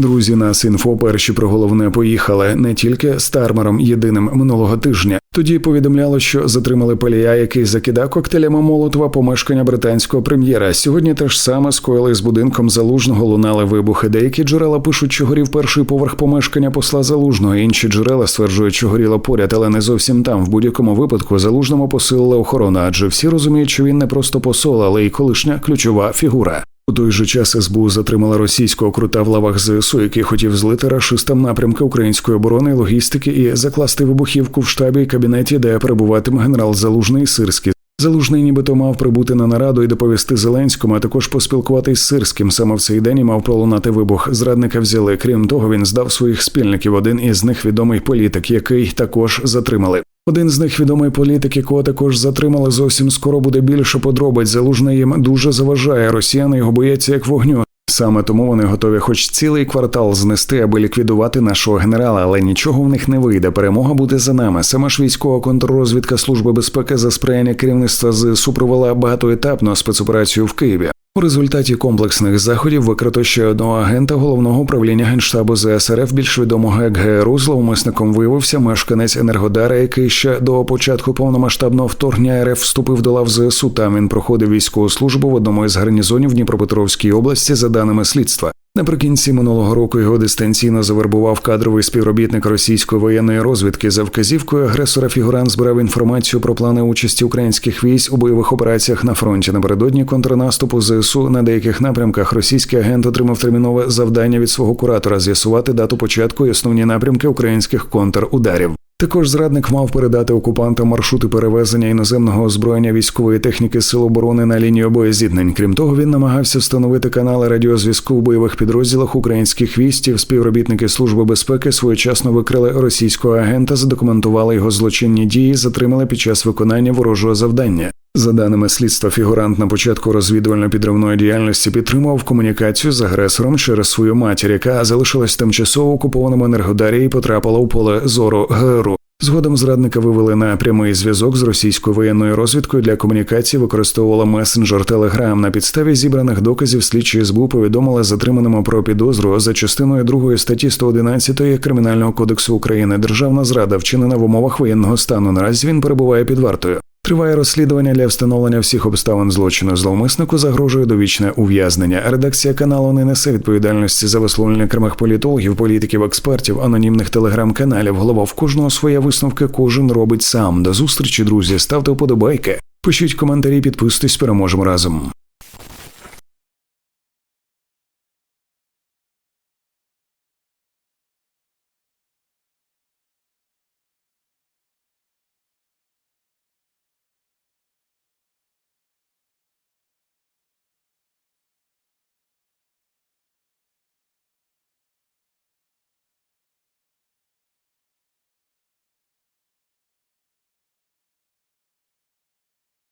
Друзі, нас інфо перші про головне поїхали не тільки з Тармером єдиним минулого тижня. Тоді повідомляло, що затримали палія, який закидав коктейлями Молотова помешкання британського прем'єра. Сьогодні те ж саме скоїли з будинком залужного лунали вибухи. Деякі джерела пишуть, що горів перший поверх помешкання посла залужного. Інші джерела стверджують, що горіло поряд, але не зовсім там. В будь-якому випадку залужному посилила охорона, адже всі розуміють, що він не просто посол, але й колишня ключова фігура. У той же час СБУ затримала російського крута в лавах ЗСУ, який хотів злити рашистам напрямки української оборони, логістики і закласти вибухівку в штабі і кабінеті, де перебуватиме генерал Залужний Сирський. Залужний нібито мав прибути на нараду і доповісти Зеленському, а також поспілкуватись з Сирським. Саме в цей день і мав пролунати вибух. Зрадника взяли. Крім того, він здав своїх спільників. Один із них відомий політик, який також затримали. Один з них відомий політик, якого також затримали зовсім скоро буде більше подробиць. Залужний їм дуже заважає. Росіяни його бояться як вогню. Саме тому вони готові, хоч цілий квартал знести, аби ліквідувати нашого генерала, але нічого в них не вийде. Перемога буде за нами. Сама ж військова контррозвідка служби безпеки за сприяння керівництва ЗСУ провела багатоетапну спецоперацію в Києві. У результаті комплексних заходів викрито ще одного агента головного управління генштабу ЗСРФ, більш відомого як ГРУ, зловмисником виявився мешканець Енергодара, який ще до початку повномасштабного вторгнення РФ вступив до лав ЗСУ. Там він проходив військову службу в одному із гарнізонів Дніпропетровській області, за даними слідства. Наприкінці минулого року його дистанційно завербував кадровий співробітник російської воєнної розвідки. За вказівкою агресора фігурант збирав інформацію про плани участі українських військ у бойових операціях на фронті. Напередодні контрнаступу ЗСУ на деяких напрямках російський агент отримав термінове завдання від свого куратора з'ясувати дату початку і основні напрямки українських контрударів. Також зрадник мав передати окупантам маршрути перевезення іноземного озброєння військової техніки сил оборони на лінію боєзіднень. Крім того, він намагався встановити канали радіозв'язку в бойових підрозділах українських військів. Співробітники служби безпеки своєчасно викрили російського агента, задокументували його злочинні дії, затримали під час виконання ворожого завдання. За даними слідства, фігурант на початку розвідувально-підривної діяльності підтримував комунікацію з агресором через свою матір, яка залишилась тимчасово окупованому енергодарі і потрапила у поле зору ГРУ. Згодом зрадника вивели на прямий зв'язок з російською воєнною розвідкою для комунікації. Використовувала месенджер Телеграм. На підставі зібраних доказів слідчі СБУ повідомили затриманому про підозру за частиною 2 статті 111 кримінального кодексу України. Державна зрада вчинена в умовах воєнного стану. Наразі він перебуває під вартою. Триває розслідування для встановлення всіх обставин злочину. Зловмиснику загрожує довічне ув'язнення. Редакція каналу не несе відповідальності за висловлення окремих політологів, політиків, експертів, анонімних телеграм-каналів. Голова в кожного своє висновки кожен робить сам. До зустрічі, друзі. Ставте вподобайки. Пишіть коментарі, підписуйтесь, переможемо разом.